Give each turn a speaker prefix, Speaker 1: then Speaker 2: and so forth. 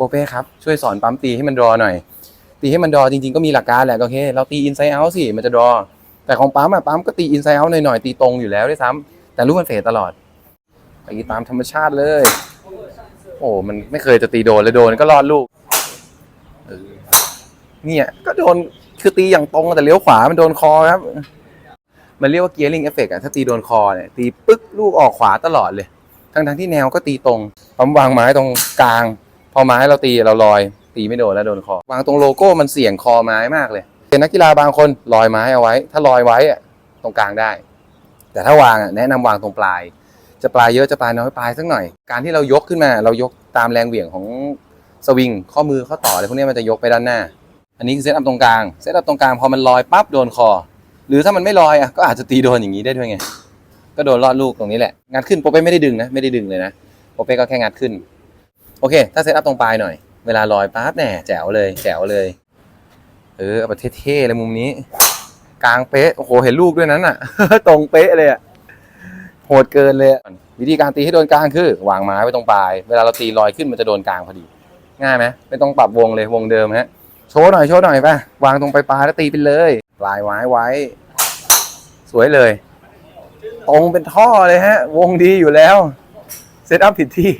Speaker 1: โปเป้ครับ ช่วยสอนปั๊มตีให้มันรอหน่อย ตีให้มันรอจริงๆก็มีหลักการแหละโอเค เราตีอินไซ e ์เอาสิมันจะรอ แต่ของปั๊มอะปั๊มก็ตีอินไซ e ์เอาหน่อยๆตีตรงอยู่แล้วด้วยซ้ำแต่ลูกมันเฟดตลอดตีตามธรรมชาติเลย โอ้มันไม่เคยจะตีโดนเลยโดนก็รอดลูกเนี่ยก็โดนคือตีอย่างตรงแต่เลี้ยวขวามันโดนคอครับมันเรียกว่าเกียร์ลิงเอฟเฟกต์อะถ้าตีโดนคอเนี่ยตีปึ๊กลูกออกขวาตลอดเลย ทั้งทั้งๆที่แนวก็ตีตรงปั๊มวางไม้ตรงกลาง พอไม้เราตีเราลอยตีไม่โดนแล้วโดนคอวางตรงโลโก้มันเสี่ยงคอไม้มากเลยเป็นนักกีฬาบางคนลอยไม้เอาไว้ ถ้าลอยไว้ตรงกลางได้ แต่ถ้าวางแนะนำวางตรงปลาย จะปลายเยอะจะปลายน้อยปลายสักหน่อย การที่เรายกขึ้นมาเรายกตามแรงเหวี่ยงของสวิงข้อมือข้อต่ออะไรพวกนี้มันจะยกไปด้านหน้า อันนี้คือเซตอัพตรงกลางเซตอัพตรงกลางพอมันลอยปั๊บโดนคอ หรือถ้ามันไม่ลอยอะก็อาจจะตีโดนอย่างนี้ได้ด้วยไงก็โดนลอดลูกตรงนี้แหละงัดขึ้นโปเป้ไม่ได้ดึงนะไม่ได้ดึงเลยนะโปเป้ก็แค่งัดขึ้น โอเค ถ้าเซตอัพตรงปลายหน่อย เวลาลอยปั๊บแน่แจ๋วเลย แจ๋วเลย เออเอาไปเท่ๆเลยมุมนี้ กลางเป๊ะ โอ้โห เห็นลูกด้วยนั้นอะ ตรงเป๊ะเลยอะ โหดเกินเลย วิธีการตีให้โดนกลางคือวางไม้ไว้ตรงปลาย เวลาเราตีลอยขึ้นมันจะโดนกลางพอดี ง่ายไหมไม่ต้องปรับวงเลยวงเดิมฮะ โชว์หน่อย โชว์หน่อยป่ะ วางตรงปลายปลายแล้วตีไปเลย ปลายไม้ไว้ สวยเลย ตรงเป็นท่อเลยฮะ วงดีอยู่แล้ว เซตอัพผิดที่